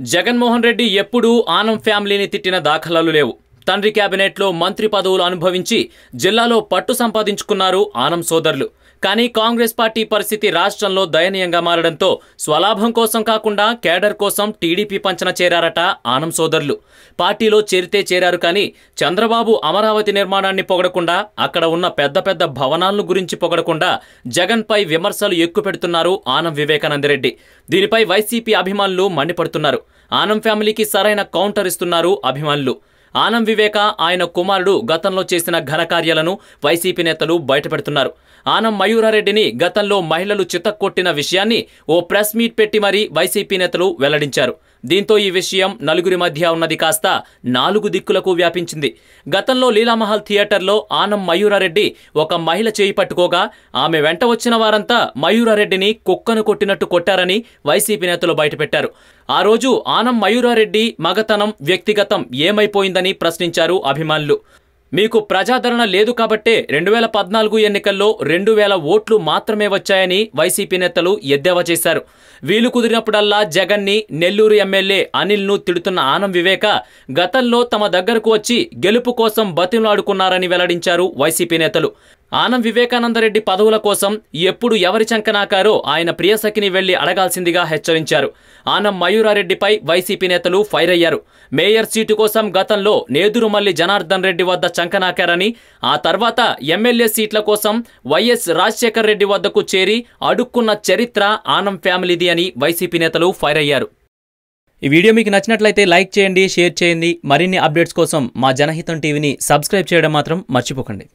జగన్మోహన్ రెడ్డి ఎప్పుడూ ఆనం ఫ్యామిలీని తిట్టిన దాఖలాలు లేవు. తండ్రి కేబినెట్లో మంత్రి పదవులు అనుభవించి జిల్లాలో పట్టు సంపాదించుకున్నారు ఆనం సోదరులు. కానీ కాంగ్రెస్ పార్టీ పరిస్థితి రాష్ట్రంలో దయనీయంగా మారడంతో స్వలాభం కోసం కాకుండా కేడర్ కోసం టీడీపీ పంచన చేరారట ఆనం సోదరులు. పార్టీలో చేరితే చేరారు కానీ చంద్రబాబు అమరావతి నిర్మాణాన్ని పొగడకుండా అక్కడ ఉన్న పెద్ద పెద్ద భవనాలను గురించి పొగడకుండా జగన్పై విమర్శలు ఎక్కుపెడుతున్నారు ఆనం వివేకానందరెడ్డి. దీనిపై వైసీపీ అభిమానులు మండిపడుతున్నారు. ఆనం ఫ్యామిలీకి సరైన కౌంటర్ ఇస్తున్నారు అభిమానులు. ఆనం వివేక ఆయన కుమారుడు గతంలో చేసిన ఘనకార్యాలను వైసీపీ నేతలు బయటపెడుతున్నారు. ఆనం మయూరారెడ్డిని గతంలో మహిళలు చితక్కొట్టిన విషయాన్ని ఓ ప్రెస్ మీట్ పెట్టి మరీ వైసీపీ నేతలు వెల్లడించారు. దీంతో ఈ విషయం నలుగురి మధ్య ఉన్నది కాస్త నాలుగు దిక్కులకు వ్యాపించింది. గతంలో లీలామహల్ థియేటర్లో ఆనం మయూరారెడ్డి ఒక మహిళ చేయి పట్టుకోగా ఆమె వెంట వచ్చిన వారంతా మయూరారెడ్డిని కుక్కను కొట్టినట్టు కొట్టారని వైసీపీ నేతలు బయటపెట్టారు. ఆ రోజు ఆనం మయూరారెడ్డి మగతనం వ్యక్తిగతం ఏమైపోయిందని ప్రశ్నించారు అభిమానులు. మీకు ప్రజాదరణ లేదు కాబట్టే రెండు వేల పద్నాలుగు ఎన్నికల్లో రెండు వేల ఓట్లు మాత్రమే వచ్చాయని వైసీపీ నేతలు ఎద్దేవా చేశారు. వీలు కుదిరినప్పుడల్లా జగన్ని నెల్లూరు ఎమ్మెల్యే అనిల్ను తిడుతున్న ఆనం వివేక గతంలో తమ దగ్గరకు వచ్చి గెలుపు కోసం బతిలాడుకున్నారని వెల్లడించారు వైసీపీ నేతలు. ఆనం వివేకానందరెడ్డి పదవుల కోసం ఎప్పుడు ఎవరి చంకనాకారో ఆయన ప్రియసఖిని వెళ్ళి అడగాల్సిందిగా హెచ్చరించారు. ఆనం మయూరారెడ్డిపై వైసీపీ నేతలు ఫైర్ అయ్యారు మేయర్ సీటు కోసం గతంలో నేదురుమల్లి జనార్దన్ రెడ్డి వద్ద చంకనాకారని ఆ తర్వాత ఎమ్మెల్యే సీట్ల కోసం వైఎస్ రాజశేఖర్ రెడ్డి వద్దకు చేరి అడుక్కున్న చరిత్ర ఆనం ఫ్యామిలీది అని వైసీపీ నేతలు ఫైర్ అయ్యారు ఈ వీడియో మీకు నచ్చినట్లయితే లైక్ చేయండి షేర్ చేయండి. మరిన్ని అప్డేట్స్ కోసం మా జనహితం టీవీని సబ్స్క్రైబ్ చేయడం మాత్రం మర్చిపోకండి.